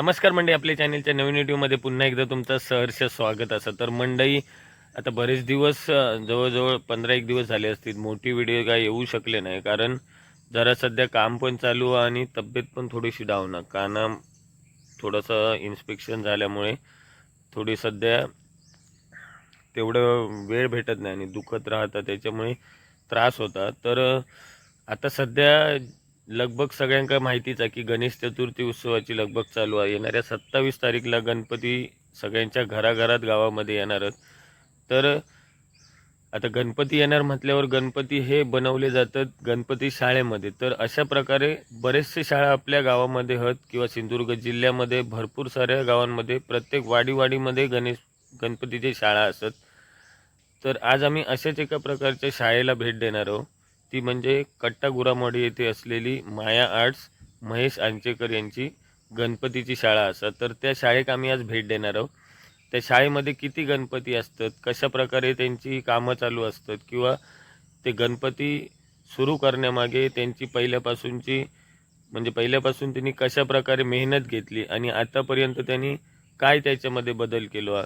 नमस्कार मंडळी आपल्या चॅनलच्या नवीन व्हिडिओमध्ये पुन्हा एकदा तुमचं सहर्ष स्वागत असं. तर मंडई आता बरेच दिवस जवळजवळ पंधरा एक दिवस झाले असतील. मोठी व्हिडिओ काय येऊ शकले नाही. कारण जरा सध्या काम पण चालू आहे आणि तब्येत पण थोडीशी डाऊन आहे काना थोडंसं इन्स्पेक्शन झाल्यामुळे थोडी सध्या तेवढं वेळ भेटत नाही आणि दुखत राहतं. त्याच्यामुळे त्रास होता तर आता सध्या लगभग सगळ्यांका माहितीच आहे की गणेश चतुर्थी उत्सवाची लगभग चालू आहे. येणाऱ्या सत्तावीस तारीखला गणपती सगळ्यांच्या घराघरात गावामध्ये येणारच तर आता गणपती येणार म्हटल्यावर गणपती हे बनवले जातात गणपती शाळेमध्ये. तर अशा प्रकारे बरेचसे शाळा आपल्या गावामध्ये आहेत किंवा सिंधुदुर्ग जिल्ह्यामध्ये भरपूर साऱ्या गावांमध्ये प्रत्येक वाडीवाडीमध्ये गणेश गणपतीची शाळा असत तर आज आम्ही अशाच एका प्रकारच्या शाळेला भेट देणार आहोत. ती म्हणजे कट्टागुरामडी येथे असलेली माया आर्ट्स महेश आंचेकर यांची गणपतीची शाळा असतात तर त्या शाळेक आम्ही आज भेट देणार आहोत. त्या शाळेमध्ये किती गणपती असतात कशा प्रकारे त्यांची कामं चालू असतात किंवा ते गणपती सुरू करण्यामागे त्यांची पहिल्यापासूनची म्हणजे पहिल्यापासून त्यांनी कशा प्रकारे मेहनत घेतली आणि आतापर्यंत त्यांनी काय त्याच्यामध्ये बदल केलो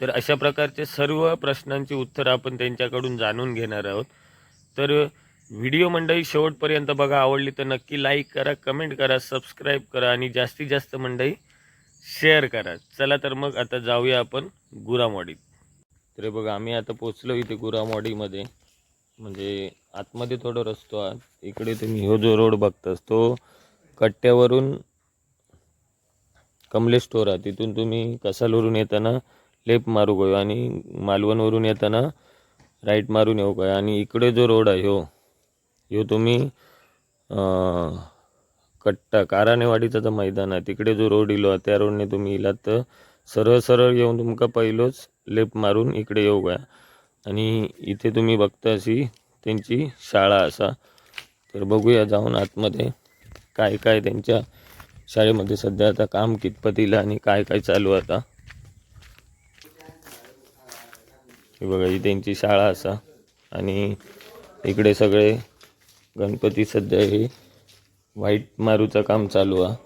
तर अशा प्रकारचे सर्व प्रश्नांची उत्तरं आपण त्यांच्याकडून जाणून घेणार आहोत. तर व्हिडिओ मंडळी शेवटपर्यंत बघा आवडली तर नक्की लाईक करा कमेंट करा सबस्क्राईब करा आणि जास्तीत जास्त मंडळी शेअर करा. चला तर मग आता जाऊया आपण गुरामवाडीत. तर बघा आम्ही आता पोचलो इथे गुरामवाडीमध्ये. म्हणजे आतमध्ये थोडं रस्तो आहात इकडे तुम्ही हो जो रोड बघतास तो कट्ट्यावरून कमलेश स्टोर आहे. तिथून तुम्ही कसालवरून येताना लेप मारू गयो आणि मालवणवरून येताना राईट मारून येऊ काय? आणि इकडे जो रोड आहे हो. ह्यो तुम्ही कट्टा कारानेवाडीचं जो मैदान आहे. तिकडे जो रोड इलो आहे त्या रोडने तुम्ही इलात तर सरळ सरळ येऊन तुमका पहिलोच लेफ्ट मारून इकडे येऊ काय? आणि इथे तुम्ही बघता अशी त्यांची शाळा असा. तर बघूया जाऊन आतमध्ये काय काय त्यांच्या शाळेमध्ये सध्या आता काम कितपतीला आणि काय काय चालू आता. हे बघा ही त्यांची शाळा असा. आणि इकडे सगळे गणपती सध्या हे व्हाईट मारूचं काम चालू आहे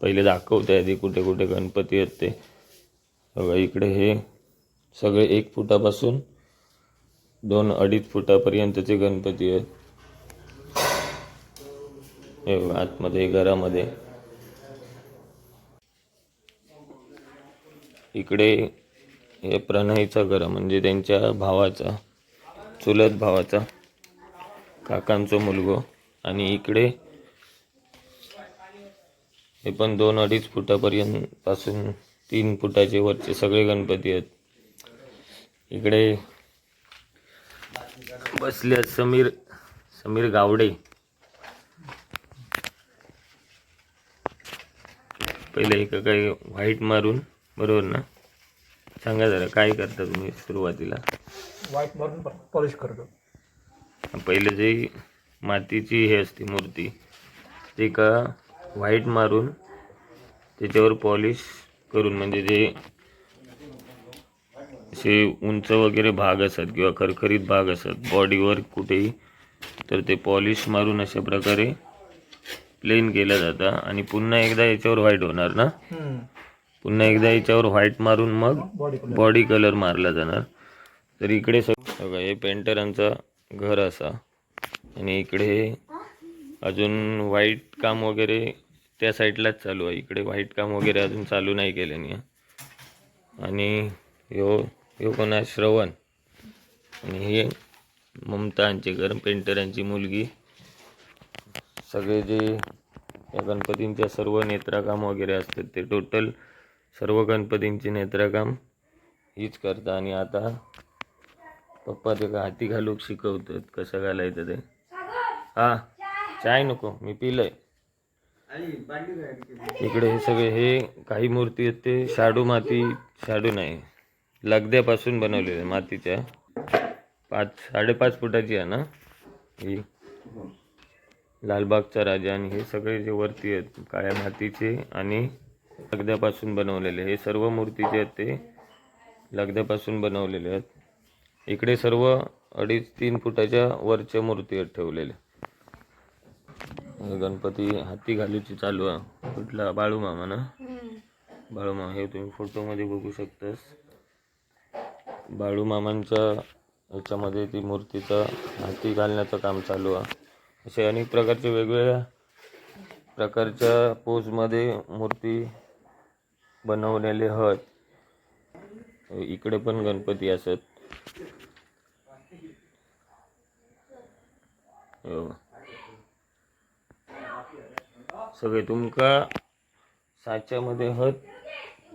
पहिले दाखवते आधी कुठे कुठे गणपती आहेत ते बघा इकडे हे सगळे एक फुटापासून दोन अडीच फुटापर्यंतचे गणपती आहेत. हे बघा आतमध्ये घरामध्ये. इकडे हे प्रणयचा घर म्हणजे त्यांच्या भावाचा चुलत भावाचा काकांचो मुलगो आणि इकडे हे पण दोन अडीच फुटापर्यंत पासून तीन फुटाचे वरचे सगळे गणपती आहेत. इकडे बसले समीर समीर गावडे. पहिले एक काही व्हाईट मारून बरोबर ना? सांगा जरा काय करता तुम्ही सुरुवातीला? व्हाईट मारून पॉलिश करतो. पहिले जे मातीची हे असते मूर्ती ते का व्हाईट मारून त्याच्यावर पॉलिश करून म्हणजे जे असे उंच वगैरे भाग असतात किंवा खरखरीत भाग असतात बॉडीवर कुठेही तर ते पॉलिश मारून अशा प्रकारे प्लेन केलं जातं आणि पुन्हा एकदा याच्यावर व्हाईट होणार ना? पुन्हा एकदा याच्यावर व्हाईट मारून मग बॉडी कलर मारला जाणार. तर इकडे सग बघा हे पेंटरांचं घर असा. आणि इकडे अजून व्हाईट काम वगैरे त्या साईडलाच चालू आहे. इकडे व्हाईट काम वगैरे अजून चालू नाही केल्याने आणि ह्यो ह्यो कोण आहे? श्रवण. आणि हे ममता अंचेकर पेंटरांची मुलगी. सगळे जे या गणपतींच्या सर्व नेत्राकाम वगैरे असतात ते टोटल सर्व गणपतींचे नेत्रकाम हीच करता आणि आता पप्पा ते का हाती घालूक शिकवतात कसं घालायचं ते. हा चाय नको मी पिलंय. इकडे हे सगळे हे काही मूर्ती आहेत ते शाडू माती शाडू नाही लगद्यापासून बनवलेले आहे, मातीच्या. पाच साडेपाच फुटाची आहे ना ही. लालबागचा राजा आणि हे सगळे जे वरती आहेत काळ्या मातीचे आणि लगद्यापासून बनवलेले. हे सर्व मूर्ती जे आहेत ते लगद्यापासून बनवलेले आहेत. इकडे सर्व अडीच तीन फुटाच्या वरच्या मूर्ती आहेत ठेवलेल्या गणपती हाती घालूची चालू आहे. कुठला? बाळू मामा ना? बाळू मामा हे तुम्ही फोटोमध्ये बघू शकतास. बाळू मामांच्या याच्यामध्ये ती मूर्तीचा हाती घालण्याचं काम चालू आहे. असे अनेक प्रकारचे वेगवेगळ्या प्रकारच्या पोजमध्ये मूर्ती बनवलेले हत. इकडे पण गणपती असत. हो. सगळे तुमका साच्यामध्ये हत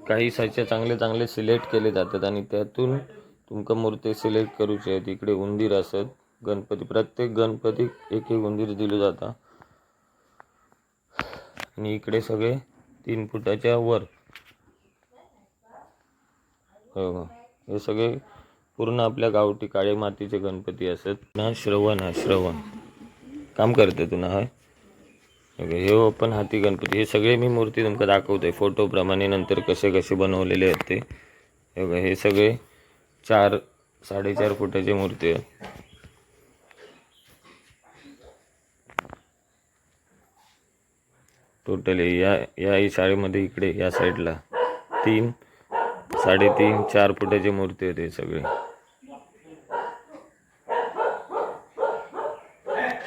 काही साच्या चांगले चांगले सिलेक्ट केले जातात आणि त्यातून तुमका मूर्ती सिलेक्ट करूचे आहेत. इकडे उंदीर असत. गणपती प्रत्येक गणपतीक एक एक उंदीर दिलं जाता. आणि इकडे सगळे तीन फुटाच्या वर हो, हो हे. सगळे पूर्ण आपल्या गावठी काळे मातीचे गणपती असत. ना श्रवण हा श्रवण. काम करते तू ना हाय. हे पण हाती गणपती. हे सगळे मी मूर्ती तुमका दाखवतोय. फोटोप्रमाणे नंतर कसे कसे बनवलेले आहेत ते. हे बघा, हे सगळे चार साडेचार फुटाची मूर्ती आहे टोटल या या शाळेमध्ये इकडे या साईडला तीन साडेतीन चार फुटाची मूर्ती आहेत सगळी सगळे.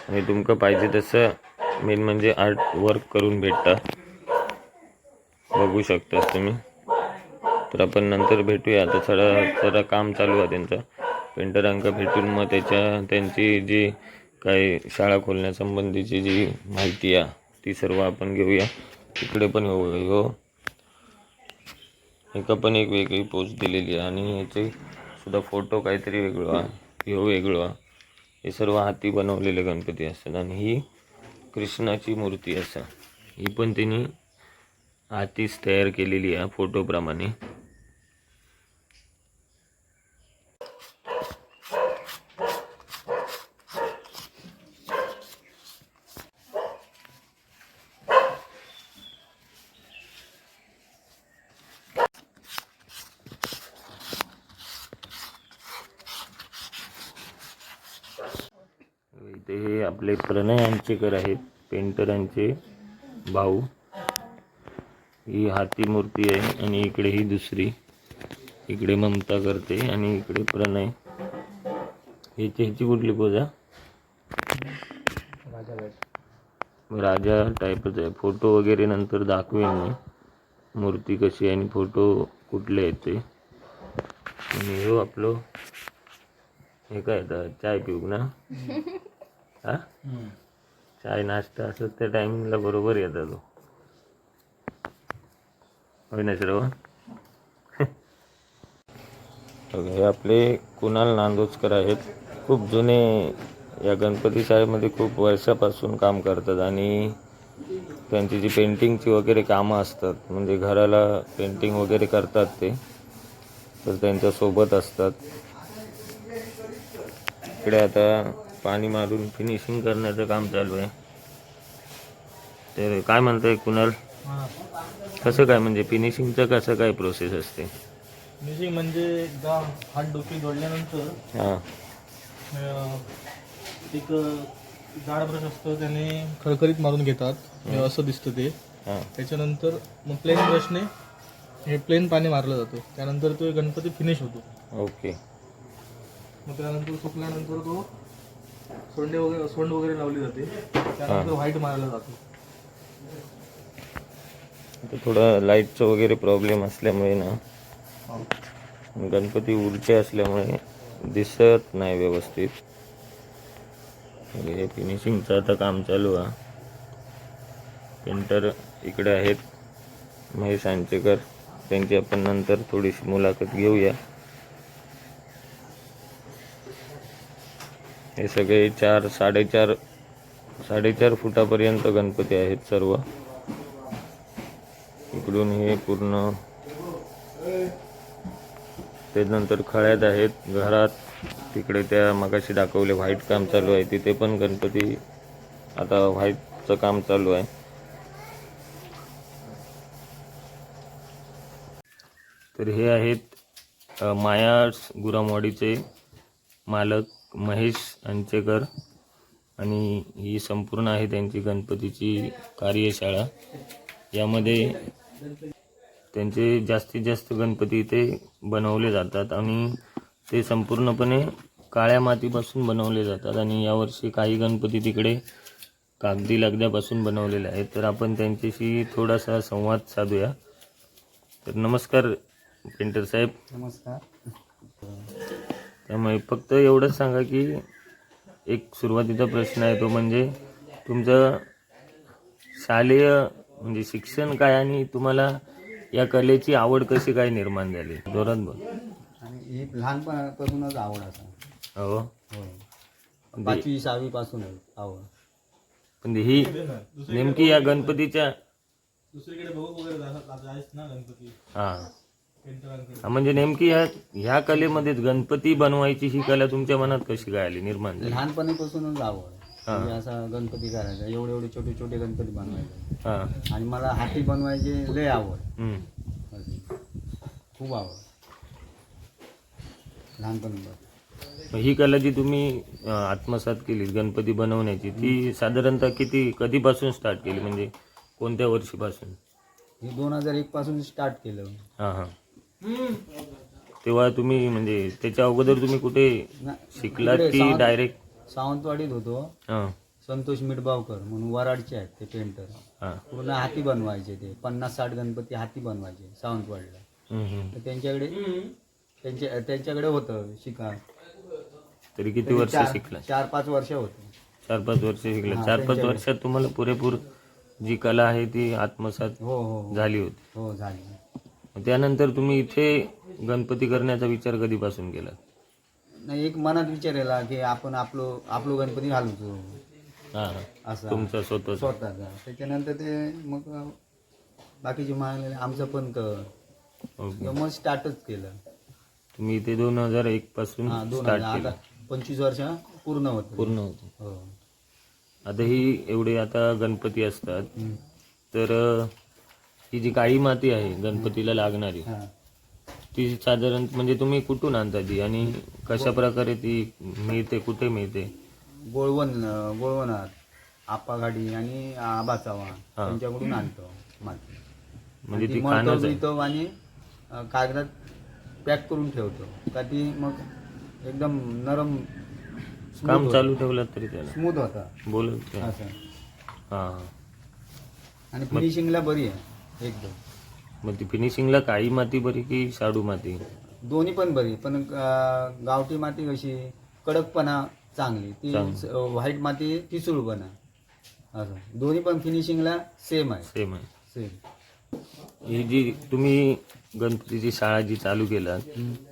आणि तुमका पाहिजे तसं मेन म्हणजे आर्ट वर्क करून भेटता. बघू शकतास तुम्ही. तर आपण नंतर भेटूया. आता थोडा जरा काम चालू आहे त्यांचं. पेंटरांका भेटून मग त्याच्या त्यांची जी काही शाळा खोलण्यासंबंधीची जी माहिती आहे ती सर्व आपण घेऊया. तिकडे पण हो. हो. एका पण एक वेगळी पोस्ट दिलेली आहे आणि याचे सुद्धा फोटो काहीतरी वेगळं आहे. ह्यो वेगळं आहे. हे सर्व हाती बनवलेले गणपती असतात आणि ही कृष्णाची मूर्ती असा. ही पण त्यांनी हातीच तयार केलेली आहे फोटोप्रमाणे इथे हे आपले प्रणय यांचेकर आहेत पेंटरांचे भाऊ. ही हाती मूर्ती आहे आणि इकडे ही दुसरी. इकडे ममता करते आणि इकडे प्रणय. ह्याची ह्याची कुठली पोजा राजा टाईपच आहे. फोटो वगैरे नंतर दाखवेन मी. मूर्ती कशी आहे आणि फोटो कुठले आहेत ते. आणि हो आपलं हे काय चाय पिऊ ना? हा? चाय नाश्ता असत त्या टायमिंगला बरोबर येतात तो. होय ना श्रवण? हे आपले कुणाल नांदोजकर आहेत. खूप जुने या गणपती शाळेमध्ये खूप वर्षापासून काम करतात आणि त्यांची जी पेंटिंगची वगैरे कामं असतात म्हणजे घराला पेंटिंग वगैरे करतात ते तर त्यांच्यासोबत असतात. इकडे आता पाणी मारून फिनिशिंग करण्याचं काम चालू आहे. तर काय म्हणताय कुणाल? कसं काय म्हणजे फिनिशिंगचं कसं काय प्रोसेस असते? म्युझिक म्हणजे एकदा हात डोकी जोडल्यानंतर हां. एक जाड ब्रश असतं त्याने खळखळीत मारून घेतात. असं दिसतं ते. हां. त्याच्यानंतर मग प्लेन ब्रशने हे प्लेन पाणी मारलं जातं. त्यानंतर तो गणपती फिनिश होतो. ओके. मग त्यानंतर सुकल्यानंतर तो सोंडे वगैरे सोंड वगैरे लावली जाते. त्यानंतर व्हाईट मारला जातो. थोडं लाईटचं वगैरे प्रॉब्लेम असल्यामुळे ना गणपती उलटे असल्यामुळे दिसत नाही व्यवस्थित. म्हणजे हे फिनिशिंगचं आता काम चालू आहे. पेंटर इकडे आहेत महेश आंचेकर. त्यांची आपण नंतर थोडीशी मुलाखत घेऊया. हे सगळे चार साडेचार साडेचार फुटापर्यंत गणपती आहेत सर्व. इकडून हे पूर्ण त्यानंतर खळ्यात आहेत घरात. तिकडे त्या मगाशी दाखवले व्हाईट काम चालू आहे तिथे पण गणपती आता व्हाईटचं काम चालू आहे. तर हे आहेत माया गुरामवाडीचे मालक. महेश अंचेकर आणि ही संपूर्ण आहे त्यांची गणपतीची कार्यशाळा. यामध्ये त्यांचे जास्तीत जास्त गणपती इथे बनवले जातात आणि ते संपूर्णपणे काळ्या मातीपासून बनवले जातात आणि यावर्षी काही गणपती तिकडे कागदी लगद्यापासून बनवलेले आहेत. तर आपण त्यांच्याशी थोडासा संवाद साधूया. तर नमस्कार पेंटर साहेब. नमस्कार. त्यामुळे फक्त एवढंच सांगा की एक सुरुवातीचा प्रश्न आहे तो म्हणजे तुमचं शालेय म्हणजे शिक्षण काय आणि तुम्हाला या कलेची आवड कशी काय निर्माण झाली? जोरात बोल. आणि ही लहानपणापासूनच आवड असा. हो. हो पाचवी सहावी पासूनच आवड. पण ही नेमकी या गणपतीच्या दुसरीकडे बघू वगैरे ना गणपती? हा, म्हणजे नेमकी ह्या ह्या कलेमध्येच गणपती बनवायची ही कला तुमच्या मनात कशी काय आली निर्माण झाली? लहानपणीपासूनच आवड हा. म्हणजे असा गणपती करायचा एवढे एवढे छोटे छोटे गणपती बनवायचे. हा. आणि मला हाती बनवायचे लय आवड. हम्म. खूप आवड. लहानपणी मग ही कला जी तुम्ही अं, आत्मसात केली गणपती बनवण्याची ती साधारणतः किती कधीपासून स्टार्ट केली? म्हणजे कोणत्या वर्षीपासून? हे दोन हजार एक पासून स्टार्ट केलं. हां हां. तेव्हा तुम्ही म्हणजे त्याच्या अगोदर तुम्ही कुठे शिकलात की डायरेक्ट सावंतवाडीत होतो. हां. संतोष मिडबावकर म्हणून वराडचे आहेत ते पेंटर हां. पूर्ण हाती बनवायचे ते. पन्नास साठ गणपती हाती बनवायचे सावंतवाडीला. हम्म, हम्म. तर त्यांच्याकडे त्यांच्या त्यांच्याकडे होतं शिका. तरी किती वर्ष चार- शिकला चार पाच वर्ष होतं. चार पाच वर्ष शिकला चार पाच. वर्षात तुम्हाला पुरेपूर जी कला आहे ती आत्मसात हो हो हो. झाली होती. हो झाली. त्यानंतर तुम्ही इथे गणपती करण्याचा विचार कधीपासून केला? नाही एक मनात विचार आला की आपण आपलो आपलो गणपती घालूचो हां असा. तुमचा स्वतःचा. स्वतःचा. त्याच्यानंतर ते मग बाकीचे म्हणाले आमचं पण कर. मग स्टार्टच केलं. तुम्ही इथे दोन हजार एक पासून हा दोन स्टार्ट हजार. केलं. आता पंचवीस वर्ष पूर्ण होत. पूर्ण होतं. हो. आता ही एवढे आता गणपती असतात. हम्म. तर अ, ही जी काळी माती आहे गणपतीला लागणारी हा. ती साधारण म्हणजे तुम्ही कुठून आणता ती? आणि कशा प्रकारे ती मिळते कुठे मिळते? गोळवण गोळवणात आप्पागाडी आणि आबा चव्हाण त्यांच्याकडून आणतो माती. म्हणजे ती ती मळतो खाणच आहे. बिळतो आणि अं, कागदात पॅक करून ठेवतो. का ती मग एकदम नरम काम चालू ठेवलं तरी त्याला. स्मूथ होता. बोलत हा असं. हा. आणि फिनिशिंगला बरी आहे. एकदम. मग ती फिनिशिंगला काळी माती बरी की शाडू माती? दोन्ही पण बरी पण गावठी माती कशी कडकपणा चांगली. ती. व्हाईट माती ठिसूळपणा. असं. दोन्ही पण फिनिशिंगला सेम आहे. सेम आहे. सेम ही जी तुम्ही गणपतीची शाळा जी चालू केलात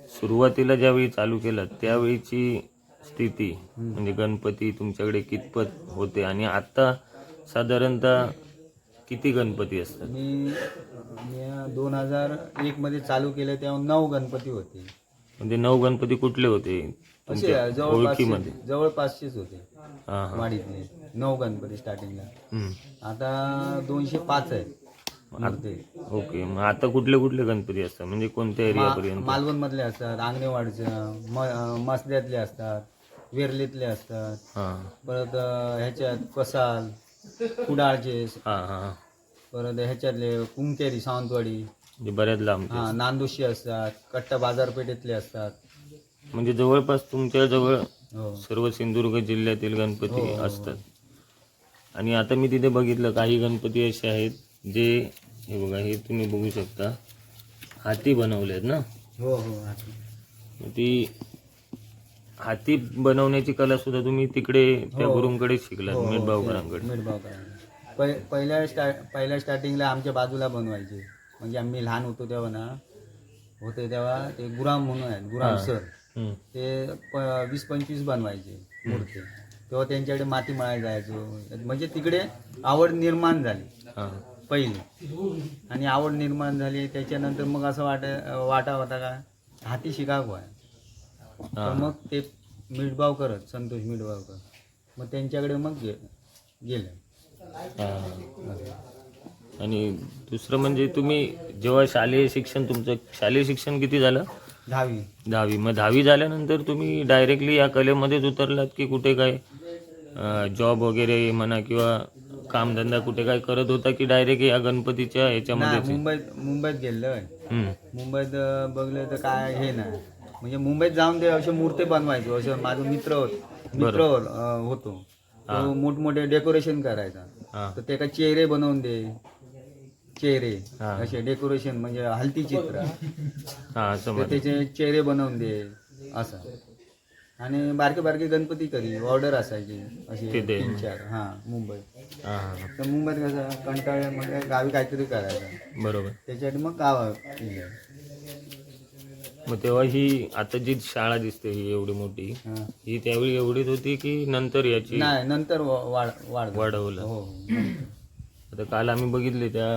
सुरुवातीला ज्यावेळी चालू केलात त्यावेळीची स्थिती म्हणजे गणपती तुमच्याकडे कितपत होते? आणि आता साधारणतः किती गणपती असतात? मी मी दोन हजार एक मध्ये चालू केलं तेव्हा नऊ गणपती होते. म्हणजे नऊ गणपती कुठले होते असे तुमच्या ओळखीमध्ये? जवळपासचेच होते. हा हा. वाडीतले नऊ गणपती स्टार्टिंगला हम्म. आता दोनशे पाच आहेत. मूर्ती. ओके. मग आता कुठले कुठले गणपती असतात? म्हणजे कोणत्या एरियापर्यंत? मालवण मधले असतात आंगणेवाडच्या म अं, मसल्यातले असतात वेरलेतले असतात. हा. परत अं, ह्याच्यात कसाल कुडाळचे. हा हा परत ह्याच्यातले कुंकेरी सावंतवाडी. म्हणजे बऱ्याच लांब हा नांदोशी असतात कट्टा बाजारपेठेतले असतात. म्हणजे जवळपास तुमच्या जवळ हो. सर्व सिंधुदुर्ग जिल्ह्यातील गणपती हो, हो. असतात. आणि आता मी तिथे बघितलं काही गणपती असे आहेत जे हे बघा हे तुम्ही बघू शकता. हाती बनवले आहेत ना? हो हो ती हाती बनवण्याची कला सुद्धा तुम्ही तिकडे त्या हो. गुरुंकडे शिकलात हो, हो. पहि- पहिल्या पहिल्या स्टार्टिंगला आमच्या बाजूला बनवायचे म्हणजे आम्ही लहान होतो तेव्हा ना होते तेव्हा ते गुराम म्हणून आहेत गुराम हा. सर हम्म. ते प- वीस पंचवीस बनवायचे मूर्ती तेव्हा त्यांच्याकडे माती मळायला जायचो म्हणजे तिकडे आवड निर्माण झाली हा. पहिली आणि आवड निर्माण झाली त्याच्यानंतर मग असं वाट वाटा होता का हाती शिकावं आहे तर. मग ते मिठभाव करत संतोष मिठभावकर मग त्यांच्याकडे मग गे गेले. हा. आणि दुसरं म्हणजे तुम्ही जेव्हा शालेय शिक्षण तुमचं शालेय शिक्षण किती झालं? दहावी. दहावी. मग दहावी झाल्यानंतर तुम्ही डायरेक्टली या कलेमध्येच उतरलात की कुठे काय जॉब वगैरे म्हणा किंवा कामधंदा कुठे काय करत होता की डायरेक्ट या गणपतीच्या नाही ह्याच्यामध्ये मुंबईत मुंबईत गेलोय मुंबईत अं, बघलं तर काय हे नाही. म्हणजे मुंबईत जाऊन ते असे मूर्ती बनवायचो असं माझा मित्र होत. मित्र होत- तो मोठमोठे डेकोरेशन करायचा. तर त्याला चेहरे बनवून दे. चेहरे. असे डेकोरेशन म्हणजे हलती चित्र. त्याचे चेहरे बनवून दे असं. आणि बारके बारके गणपती करी ऑर्डर असायची अशी. तीन चार हा मुंबईत. हां हां. तर मुंबईत कसं कंटाळल्या मग गावी काहीतरी करायचं. बरोबर. त्याच्यासाठी मग गाव. मग तेव्हा ही आता जी शाळा दिसते ही एवढी मोठी हा. ही त्यावेळी एवढीच होती की नंतर याची नाही नंतर वा- वाढ वाढ वाढवलं? हो. आता काल आम्ही बघितले त्या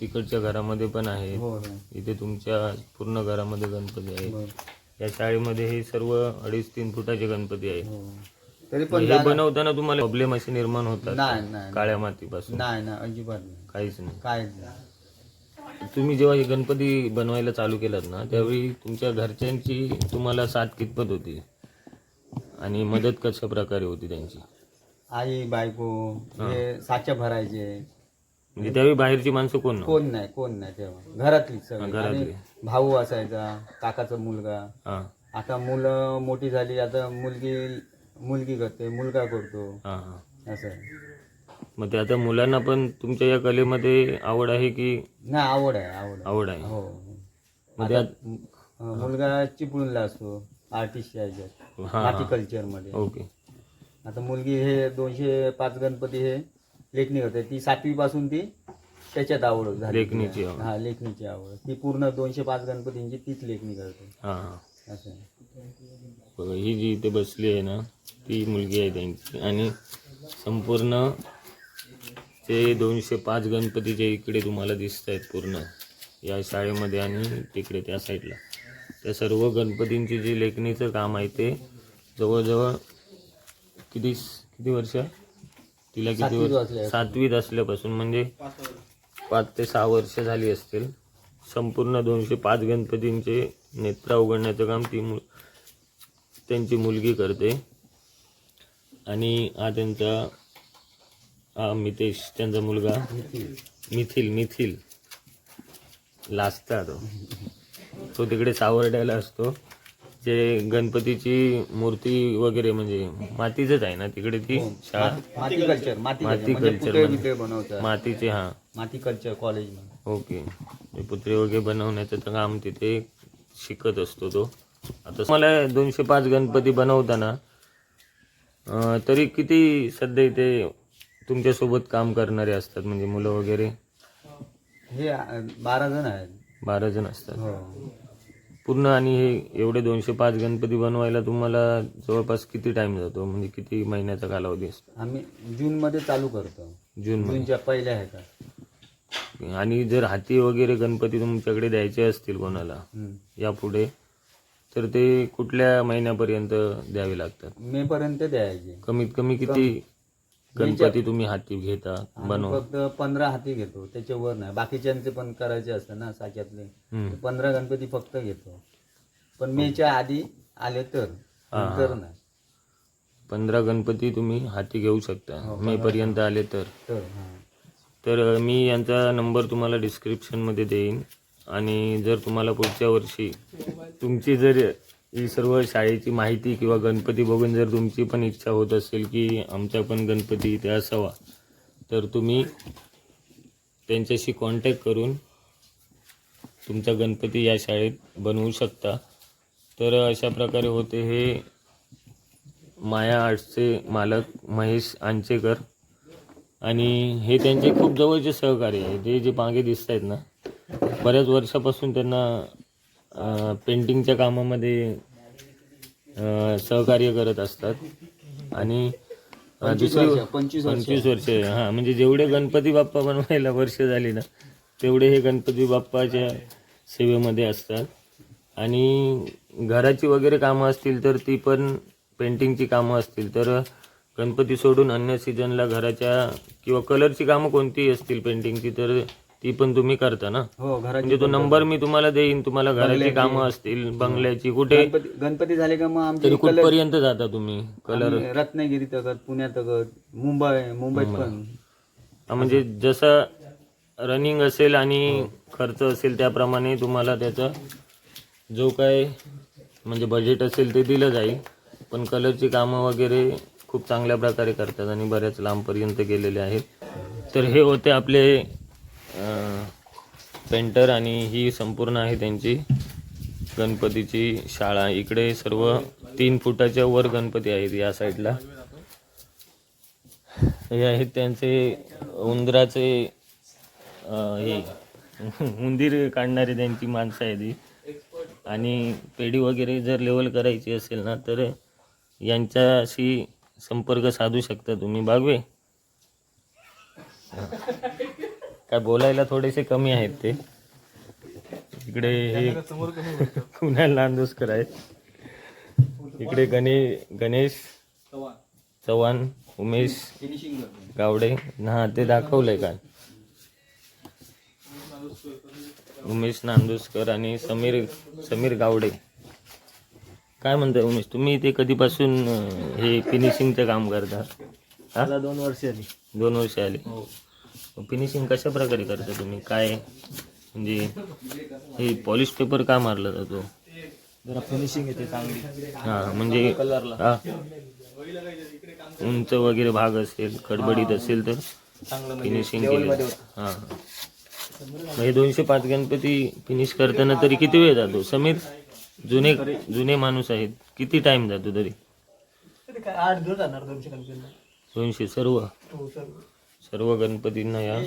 तिकडच्या घरामध्ये पण आहे हो हो. इथे तुमच्या पूर्ण घरामध्ये गणपती आहे या शाळेमध्ये हे सर्व अडीच तीन फुटाचे गणपती आहे हो. तरी पण हे जागा- बनवताना तुम्हाला प्रॉब्लेम असे निर्माण होतात नाही नाही. काळ्या मातीपासून. नाही नाही अजिबात नाही. काहीच नाही. काहीच नाही. तुम्ही जेव्हा हे गणपती बनवायला चालू केलात ना त्यावेळी तुमच्या घरच्यांची तुम्हाला साथ कितपत होती? आणि मदत कशा प्रकारे होती त्यांची? आई बायको हे. साच्या भरायचे. म्हणजे त्यावेळी बाहेरची माणसं कोण नव्हती? कोण नाही कोण नाही तेव्हा. घरातली सगळी. घरातली. आणि भाऊ असायचा काकाचा मुलगा. हा. आता मुलं मोठी झाली आता मुलगी मुलगी करते मुलगा करतो. हा हा. असं आहे. मग ते आता मुलांना पण तुमच्या या कलेमध्ये आवड आहे की नाही आवड आहे आवड. आवड आहे? हो. मग त्यात अं, मुलगा चिपळूणला असतो आर्टिस्ट हा माती कल्चरमध्ये. ओके. आता मुलगी हे दोनशे पाच गणपती हे लेखणी करते ती सातवी पासून ती त्याच्यात आवड झाली. लेखणीची आवड. हा लेखणीची आवड. ती पूर्ण दोनशे पाच गणपतींची तीच लेखणी करते. हा हा. असं आहे. बघा ही जी इथे बसली आहे ना ती मुलगी आहे त्यांची. आणि संपूर्ण ते दोनशे पाच गणपतीचे इकडे तुम्हाला दिसत आहेत पूर्ण. या शाळेमध्ये आणि तिकडे त्या साईडला. त्या सर्व गणपतींची जी लेखणीचं काम आहे ते जवळजवळ किती किती वर्ष? तिला किती वर्ष. सातवीत असल्यापासून म्हणजे पाच ते सहा वर्ष झाली असतील. संपूर्ण दोनशे पाच गणपतींचे नेत्र उघडण्याचं काम ती मु त्यांची मुलगी करते. आणि हा त्यांचा हा मितेश त्यांचा मुलगा. Methyl methyl. लाजता तो. तो तिकडे सावर्ड्याला असतो. जे गणपतीची मूर्ती वगैरे म्हणजे मातीचंच आहे ना तिकडे ती? शाळा? माती कल्चर माती. म्हणजे बनवतात. मातीचे हा. माती कल्चर कॉलेजमध्ये ओके. ते पुत्रे वगैरे बनवण्याचं तर काम तिथे शिकत असतो तो. आता मला दोनशे पाच गणपती बनवताना अं, तरी किती सध्या इथे तुमच्यासोबत काम करणारे असतात म्हणजे मुलं वगैरे? हे अं, बारा जण आहेत. बारा जण असतात. हो. पूर्ण आणि हे एवढे दोनशे पाच गणपती बनवायला तुम्हाला जवळपास किती टाइम जातो? म्हणजे किती महिन्याचा कालावधी असतो? आम्ही जून मध्ये चालू करतो. जून जूनच्या पहिल्या ह्याच्यात मध्ये आणि जर हाती वगैरे गणपती तुमच्याकडे द्यायचे असतील कोणाला हम्म. यापुढे तर ते कुठल्या महिन्यापर्यंत द्यावे लागतात? मे पर्यंत द्यायचे. कमीत कमी किती गणपती तुम्ही हाती घेता बनव. फक्त पंधरा हाती घेतो त्याच्यावर नाही. बाकीच्यांचे पण करायचे असतं ना साच्यातले. पंधरा गणपती फक्त घेतो. पण मेच्या आधी आले तर नंतर नाही. पंधरा गणपती तुम्ही हाती घेऊ शकता. मे पर्यंत आले तर. तर हा. तर मी यांचा नंबर तुम्हाला डिस्क्रिप्शनमध्ये देईन. आणि जर तुम्हाला पुढच्या वर्षी तुमची जर ही सर्व शाळेची माहिती किंवा गणपती बघून जर तुमची पण इच्छा होत असेल की आमचा पण गणपती इथे असावा तर तुम्ही त्यांच्याशी कॉन्टॅक्ट करून तुमचा गणपती या शाळेत बनवू शकता. तर अशा प्रकारे होते हे माया आर्ट्सचे मालक महेश आंचेकर. आणि हे त्यांचे खूप जवळचे सहकारी आहे जे जे मागे दिसत आहेत ना बऱ्याच वर्षापासून त्यांना पेंटिंगच्या कामामध्ये सहकार्य करत असतात. आणि दुसरी वर्ष पंचवीस वर्ष. पंचवीस वर्ष हां म्हणजे जेवढे गणपती बाप्पा बनवायला वर्ष झाली ना तेवढे हे गणपती बाप्पाच्या सेवेमध्ये असतात. आणि घराची वगैरे कामं असतील तर ती पण पेंटिंगची कामं असतील. तर गणपती सोडून अन्य सीझनला घराच्या किंवा कलरची कामं कोणतीही असतील पेंटिंगची तर ती पण तुम्ही करता ना? हो घराची म्हणजे तो नंबर मी तुम्हाला देईन तुम्हाला घराची कामं असतील बंगल्याची कुठे? गणपती गणपती झाले का मग तरी आमचे कुठपर्यंत जाता तुम्ही? कलर आम्ही रत्नागिरी तगत पुण्यात तगत मुंबई मुंबईत पण. म्हणजे जसं रनिंग असेल आणि खर्च असेल त्याप्रमाणे तुम्हाला त्याचा जो काय म्हणजे बजेट असेल ते दिलं जाईल. पण कलरची कामं वगैरे खूप चांगल्या प्रकारे करतात आणि बऱ्याच लांबपर्यंत गेलेले आहेत. तर हे होते आपले पेंटर आणि ही संपूर्ण आहे त्यांची गणपतीची शाळा. इकडे सर्व तीन फुटाच्या वर गणपती आहेत या साईडला. हे आहेत त्यांचे उंदराचे हे उंदीर काढणारे त्यांची माणसं आहेत ही. आणि पेढी वगैरे जर लेवल करायची असेल ना तर यांच्याशी संपर्क साधू शकता तुम्ही. बागवे काय बोलायला थोडेसे कमी आहेत ते. इकडे हे. कुणाल नांदुसकर आहेत. इकडे गणे गणेश चव्हाण. उमेश गावडे. हा ते दाखवलंय काल. उमेश नांदुसकर आणि समीर समीर गावडे. काय म्हणताय उमेश तुम्ही इथे कधीपासून हे फिनिशिंगचं काम करता? दोन वर्ष आली. दोन वर्ष आले. हो. फिनिशिंग कशा प्रकारे करता तुम्ही? काय? म्हणजे हे पॉलिश पेपर का मारला जातो? जरा फिनिशिंग येते चांगली. हा म्हणजे कलरला उंच वगैरे भाग असेल खडबडीत असेल तर म्हणजे फिनिशिंग केलं. हा. हे दोनशे पाच गणपती फिनिश करताना तरी किती वेळ जातो? समीर जुने जुने माणूस आहेत. किती टाइम जातो तरी? आठ दिवस जाणार दोनशे गणपतीला दोनशे सर्व? हो सर्व गणपतींना या.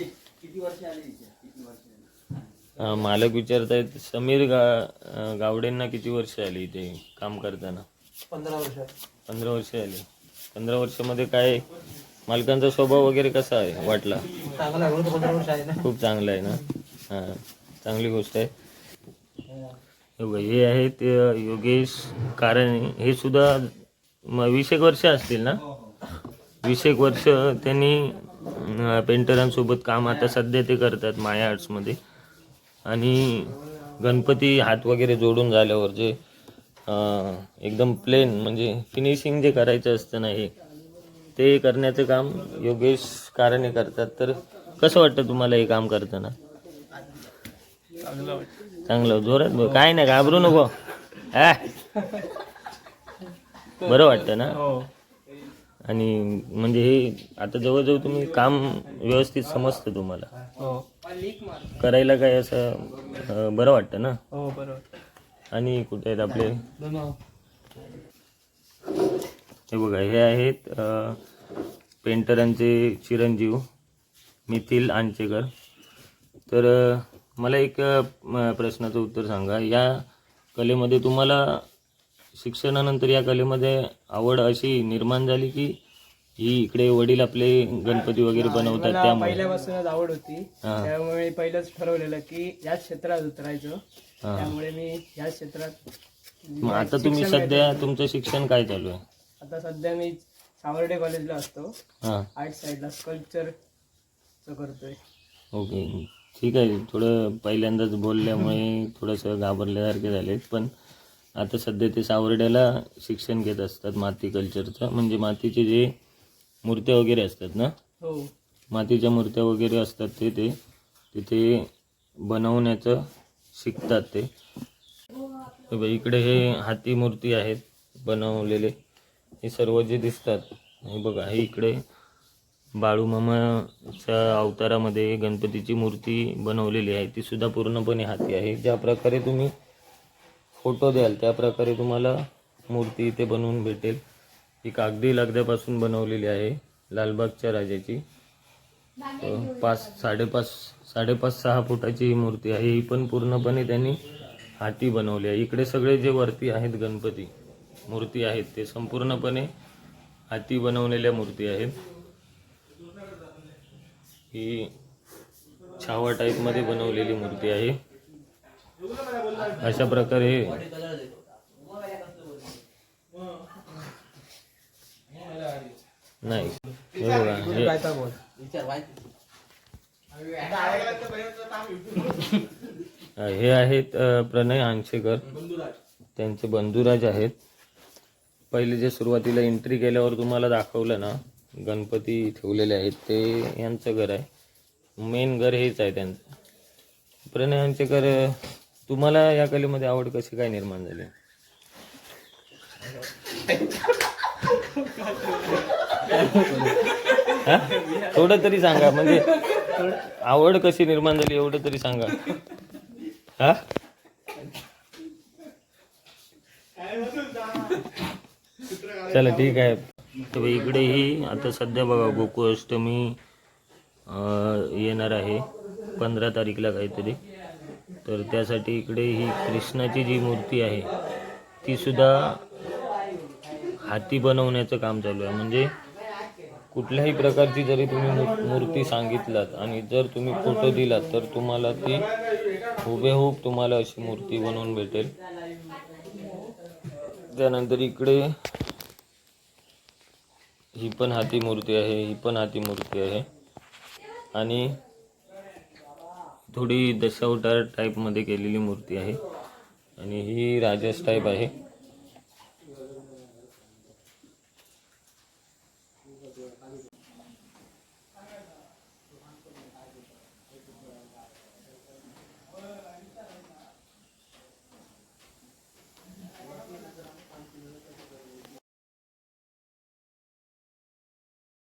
हा, मालक विचारतायत समीर गा गावडेंना किती वर्ष आली इथे काम करताना? पंधरा वर्ष पंधरा वर्ष आली. पंधरा वर्षामध्ये काय मालकांचा स्वभाव वगैरे कसा आहे वाटला? चांगला आहे, पंधरा वर्ष आहे ना. खूप चांगला आहे ना? हां चांगली गोष्ट आहे. हे हे आहेत योगेश कारण. हे सुद्धा म- वीस एक वर्ष असतील ना? वीस एक वर्ष त्यांनी पेंटरांसोबत काम आता सध्या ते करतात माया आर्ट्समध्ये आणि गणपती हात वगैरे जोडून झाल्यावर जे एकदम प्लेन म्हणजे फिनिशिंग जे करायचं असतं ना हे ते करण्याचं काम योगेश कारणे करतात. तर कसं वाटतं तुम्हाला हे काम करताना? चांगलं जोरात. काय नाही घाबरू नको. हा? बरं वाटतं ना? हो. आणि म्हणजे हे आता जवळजवळ तुम्ही काम व्यवस्थित समजतं तुम्हाला. हो. करायला काय असं अं, बरं वाटतं ना? हो बरोबर आणि कुठे आहेत आपले? हे बघा हे आहेत अ, पेंटरांचे चिरंजीव मिथिल आंचेकर. तर अ, मला एक अ, म- प्रश्नाचं उत्तर सांगा. या कलेमध्ये तुम्हाला शिक्षणानंतर या कलेमध्ये आवड अशी निर्माण झाली की ही इकडे वडील आपले गणपती वगैरे बनवतात त्यामुळे. पहिल्यापासूनच आवड होती. हा. त्यामुळे पहिलंच ठरवलेलं की याच क्षेत्रात उतरायचं. हा. त्यामुळे मी याच क्षेत्रात मग आता तुम्ही सध्या तुमचं शिक्षण काय चालू आहे? आता सध्या मी सावर्डे कॉलेजला असतो. हां. आर्ट साईडला स्कल्पचरचं करतोय. ओके. ठीक आहे. थोडं पहिल्यांदाच बोलल्यामुळे थोडंसं घाबरल्यासारखे झाले पण आता सध्या ते सावर्ड्याला शिक्षण घेत असतात माती कल्चरचं. म्हणजे मातीचे जे मूर्त्या वगैरे असतात ना? हो. मातीच्या मूर्त्या वगैरे असतात ते ते तिथे बनवण्याचं शिकतात ते. बघ, इकडे हे हाती मूर्ती आहेत बनवलेले. हे सर्व जे दिसतात हे बघा हे इकडे बाळूमामाच्या अवतारामध्ये गणपतीची मूर्ती बनवलेली आहे. ती सुद्धा पूर्णपणे हाती आहे. ज्या प्रकारे तुम्ही फोटो द्याल. त्या प्रकारे तुम्हाला मूर्ती इथे बनवून भेटेल. ही कागदी लगद्यापासून बनवलेली आहे लालबागच्या राजाची. पाच साडेपाच साडेपाच सहा फुटाची ही मूर्ती आहे. ही पण पूर्णपणे त्यांनी हाती बनवली आहे. इकडे सगळे जे वरती आहेत गणपती मूर्ती आहेत ते संपूर्णपणे हाती बनवलेल्या मूर्ती आहेत. ही छावा टाईपमध्ये बनवलेली मूर्ती आहे. अशा प्रकारे नाही. हे. आहेत प्रणय हांगशेकर. त्यांचे बंधुराज आहेत. पहिले जे सुरुवातीला एंट्री केल्यावर तुम्हाला दाखवलं ना गणपती ठेवलेले आहेत ते यांचं घर आहे. मेन घर हेच आहे त्यांचं. प्रणय हांगशेकर तुम्हाला या कलेमध्ये आवड कशी काय निर्माण झाली? थोडं तरी सांगा म्हणजे आवड कशी निर्माण झाली एवढं तरी सांगा. हा? चला ठीक आहे. तर इकडेही आता सध्या बघा गोकुळाष्टमी अं, येणार आहे. पंधरा तारीखला काहीतरी. तर त्यासाठी इकडे ही कृष्णाची जी मूर्ती आहे ती सुद्धा हाती बनवण्याचं काम चालू आहे. म्हणजे कुठल्याही प्रकारची जरी तुम्ही मूर्ती सांगितलात आणि जर तुम्ही फोटो दिलात तर तुम्हाला ती हुबेहूब तुम्हाला अशी मूर्ती बनवून भेटेल. त्यानंतर इकडे ही पण हाती मूर्ती आहे ही पण हाती मूर्ती आहे. आणि थोडी दशावतार टाईपमध्ये केलेली मूर्ती आहे. आणि ही राजस टाईप आहे.